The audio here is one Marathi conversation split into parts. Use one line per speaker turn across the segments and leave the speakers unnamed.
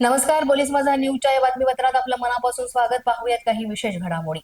नमस्कार पोलीस माझा न्यूजच्या या बातमीपत्रात आपलं मनापासून स्वागत. पाहूयात काही विशेष घडामोडी.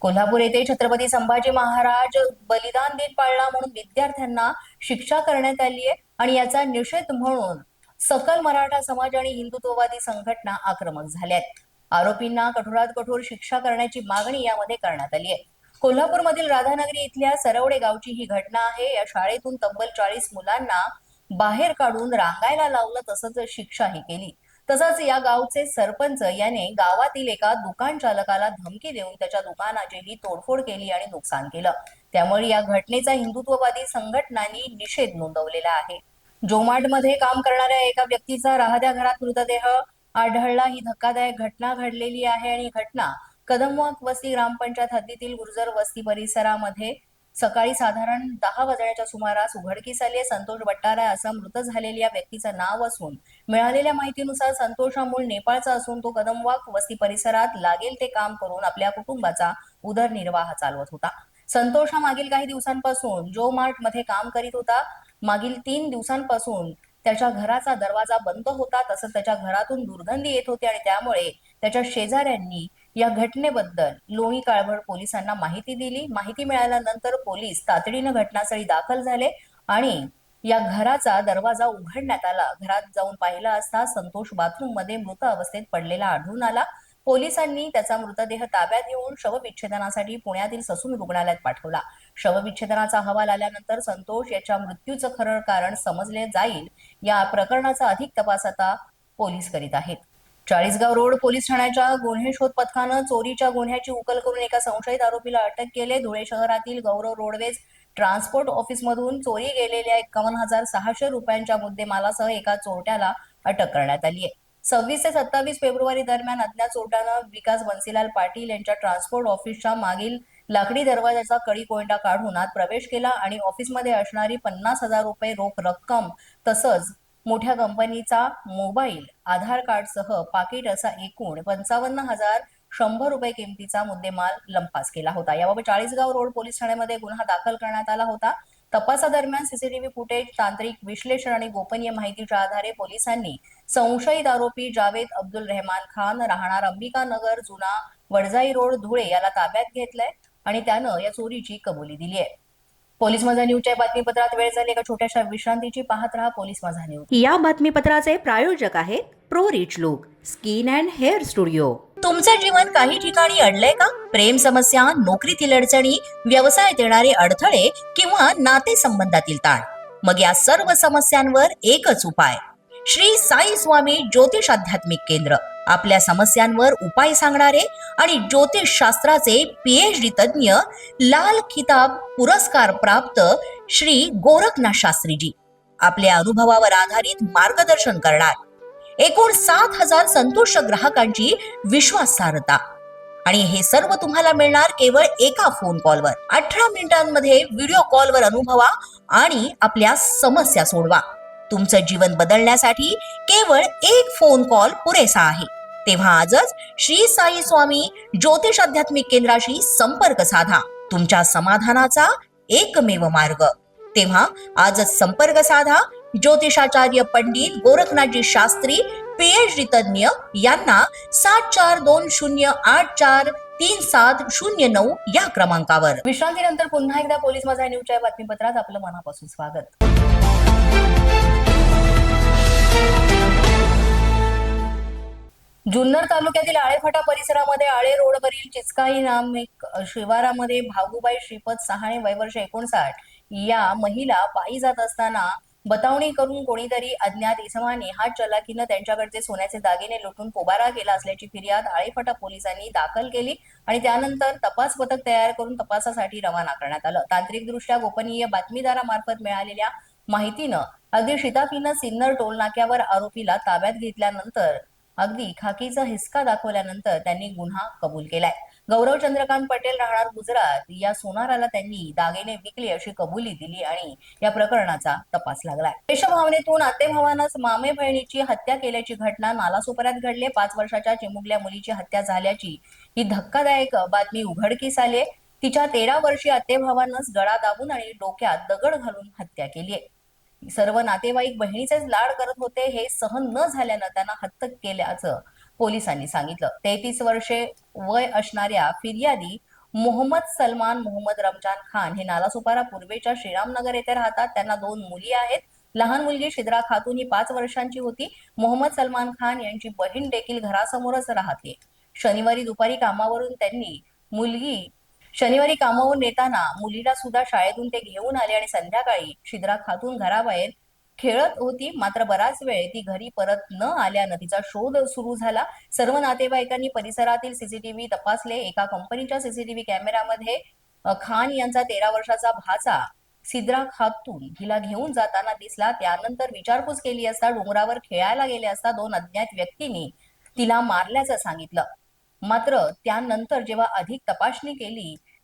कोल्हापूर येथे छत्रपती संभाजी महाराज बलिदान दिन पाळला म्हणून विद्यार्थ्यांना शिक्षा करण्यात आली आहे आणि याचा निषेध म्हणून सकल मराठा समाज आणि हिंदुत्ववादी संघटना आक्रमक झाल्या आहेत आरोपींना कठोरात कठोर शिक्षा करण्याची मागणी यामध्ये करण्यात आली आहे. कोल्हापूरमधील राधानगरी इथल्या सरवडे गावची ही घटना आहे. या शाळेतून तब्बल चाळीस मुलांना बाहेर काढून रांगायला लावलं तसंच शिक्षाही केली. तसंच या गावचे सरपंच याने गावातील एका दुकान चालकाला धमकी देऊन त्याच्या दुकानाचीही तोडफोड केली आणि नुकसान केलं. त्यामुळे या घटनेचा हिंदुत्ववादी संघटनांनी निषेध नोंदवलेला आहे. जोमाटमध्ये काम करणाऱ्या एका व्यक्तीचा राहत्या घरात मृतदेह. आढळला ही धक्कादायक घटना घडलेली आहे आणि घटना कदमवाक वस्ती ग्रामपंचायत हद्दीतील गुर्जर वस्ती परिसरामध्ये सकाळी साधारण दहा वाजण्याच्या सुमारास उघडकीस आले संतोष बट्टारा असं मृत झालेल्या व्यक्तीचं नाव असून मिळालेल्या माहितीनुसार संतोष हा मूळ नेपाळचा असून तो कदमवाक वस्ती परिसरात लागेल ते काम करून आपल्या कुटुंबाचा उदरनिर्वाह चालवत होता. संतोष हा मागील काही दिवसांपासून जो मार्टमध्ये काम करीत होता. मागील तीन दिवसांपासून त्याच्या घराचा दरवाजा बंद होता. तसंच त्याच्या घरातून दुर्गंधी येत होती आणि त्यामुळे त्याच्या शेजाऱ्यांनी या घटनेबद्दल लोणी काळभड पोलिसांना माहिती दिली. माहिती मिळाल्यानंतर पोलीस तातडीनं घटनास्थळी दाखल झाले आणि या घराचा दरवाजा उघडण्यात आला. घरात जाऊन पाहिला असता संतोष बाथरूममध्ये मृत अवस्थेत पडलेला आढळून आला. पोलिसांनी त्याचा मृतदेह ताब्यात घेऊन शवविच्छेदनासाठी पुण्यातील ससून रुग्णालयात पाठवला. शवविच्छेदनाचा अहवाल आल्यानंतर संतोष याच्या मृत्यूचं खरं कारण समजले जाईल या प्रकरणाचा अधिक तपास आता पोलीस करीत आहेत. चाळीसगाव रोड पोलीस ठाण्याच्या गुन्हे शोध पथकानं चोरीच्या गुन्ह्याची उकल करून एका संशयित आरोपीला अटक केले. धुळे शहरातील गौरव रोडवेज ट्रान्सपोर्ट ऑफिसमधून चोरी गेलेल्या एकावन्न हजार सहाशे रुपयांच्या मुद्देमालासह एका चोरट्याला अटक करण्यात आली आहे. सव्वीस ते सत्तावीस फेब्रुवारी दरम्यान अज्ञात चोरट्यानं विकास बन्सीलाल पाटील यांच्या ट्रान्सपोर्ट ऑफिसच्या मागील लाकडी दरवाजाचा कडी कोयंडा काढून आत प्रवेश केला आणि ऑफिसमध्ये असणारी पन्नास हजार रुपये रोख रक्कम तसंच मोठ्या कंपनीचा मोबाईल आधार कार्डसह पाकिट असा एकूण पंचावन्न हजार शंभर रुपये किमतीचा मुद्देमाल लंपास केला होता. याबाबत चाळीसगाव रोड पोलीस ठाण्यामध्ये गुन्हा दाखल करण्यात आला होता. तपासादरम्यान सीसीटीव्ही फुटेज तांत्रिक विश्लेषण आणि गोपनीय माहितीच्या आधारे पोलिसांनी संशयित आरोपी जावेद अब्दुल रहमान खान राहणार अंबिकानगर जुना वडजाई रोड धुळे याला ताब्यात घेतलंय आणि त्यानं या चोरीची कबुली दिली आहे पोलीस माझा न्यूजच्या बातमीपत्रात वेळ झाली एका छोट्याशा विश्रांतीची पाहत राहा पोलीस माझा न्यूज
या बातमीपत्राचे प्रायोजक आहेत pro rich look skin and hair studio.
तुमचं जीवन काही ठिकाणी अडलंय का? प्रेम समस्या नोकरीतील अडचणी व्यवसायात येणारे अडथळे किंवा नातेसंबंधातील ताण. मग या सर्व समस्यांवर एकच उपाय श्री साई स्वामी ज्योतिष आध्यात्मिक केंद्र. आपल्या समस्यांवर उपाय सांगणारे आणि ज्योतिष शास्त्राचे पीएचडी तज्ज्ञ लाल खिताब पुरस्कार प्राप्त श्री गोरखनाथ शास्त्रीजी. आपल्या अनुभवावर आधारित मार्गदर्शन करणार. एकूण सात हजार संतुष्ट ग्राहकांची विश्वासार्हता. आणि हे सर्व तुम्हाला मिळणार केवळ एका फोन कॉलवर अठरा मिनिटांमध्ये व्हिडिओ कॉलवर अनुभवा आणि आपल्या समस्या सोडवा. तुमचं जीवन बदलण्यासाठी केवळ एक फोन कॉल पुरेसा आहे. तेव्हा आजच श्री साई स्वामी ज्योतिष आध्यात्मिक केंद्राशी संपर्क साधा. तुमच्या समाधानाचा एकमेव मार्ग. तेव्हा आजच संपर्क साधा. ज्योतिषाचार्य पंडित गोरखनाथजी शास्त्री पीएचडी तज्ज्ञ यांना सात चार दोन शून्य आठ चार तीन सात शून्य नऊ या क्रमांकावर. विश्रांतीनंतर पुन्हा एकदा पोलीस माझा न्यूजच्या बातमीपत्रात आपलं मनापासून स्वागत. जुन्नर तालुक्यातील आळेफाटा परिसरामध्ये आळे रोडवरील चिचकाई नाम एक शिवारामध्ये भागूबाई श्रीपद सहाणे वयवर्ष एकोणसाठ या महिला पायी जात असताना बतावणी करून कोणीतरी अज्ञात इसमाने हात चलाखीनं त्यांच्याकडचे सोन्याचे दागिने लुटून पोबारा केला असल्याची फिर्याद आळेफाटा पोलिसांनी दाखल केली आणि त्यानंतर तपास पथक तयार करून तपासासाठी रवाना करण्यात आलं. तांत्रिकदृष्ट्या गोपनीय बातमीदारामार्फत मिळालेल्या माहितीनं अगदी शिताफीनं सिन्नर टोलनाक्यावर आरोपीला ताब्यात घेतल्यानंतर अगदी खाकीचा हिसका दाखवल्यानंतर त्यांनी गुन्हा कबूल केलाय. गौरव चंद्रकांत पटेल राहणार गुजरात या सोनाराला त्यांनी दागिने विकले अशी कबुली दिली आणि या प्रकरणाचा तपास लागलाय. देशभावनेतून आतेभावानंच मामे बहिणीची हत्या केल्याची घटना नालासोपऱ्यात घडली पाच वर्षाच्या चिमुकल्या मुलीची हत्या झाल्याची ही धक्कादायक बातमी उघडकीस आली तिच्या तेरा वर्षी आतेभावानंच गळा दाबून आणि डोक्यात दगड घालून हत्या केली आहे सर्व नातेवाईक बहिणीचेच लाड करत होते हे सहन न झाल्यानं त्यांना हत्तक केल्याचं पोलिसांनी सांगितलं. तेहतीस वर्षे वय असणाऱ्या फिर्यादी मोहम्मद सलमान मोहम्मद रमजान खान हे नालासोपारा पूर्वेच्या श्रीरामनगर येथे राहतात. त्यांना दोन मुली आहेत. लहान मुलगी शिद्रा खातून ही पाच वर्षांची होती. मोहम्मद सलमान खान यांची बहीण देखील घरासमोरच राहते. शनिवारी दुपारी कामावरून त्यांनी मुलगी शनिवारी कामावरून येताना मुलीला सुद्धा शाळेतून ते घेऊन आले आणि संध्याकाळी शिद्रा खातून घराबाहेर खेळत होती. मात्र बराच वेळ ती घरी परत न आल्यानं तिचा शोध सुरू झाला. सर्व नातेवाईकांनी परिसरातील सीसीटीव्ही तपासले. एका कंपनीच्या सीसीटीव्ही कॅमेऱ्यामध्ये खान यांचा तेरा वर्षाचा भाचा सिद्रा खातून हिला घेऊन जाताना दिसला. त्यानंतर विचारपूस केली असता डोंगरावर खेळायला गेले असता दोन अज्ञात व्यक्तींनी तिला मारल्याचं सांगितलं. मात्र त्यानंतर जेव्हा अधिक तपासणी केली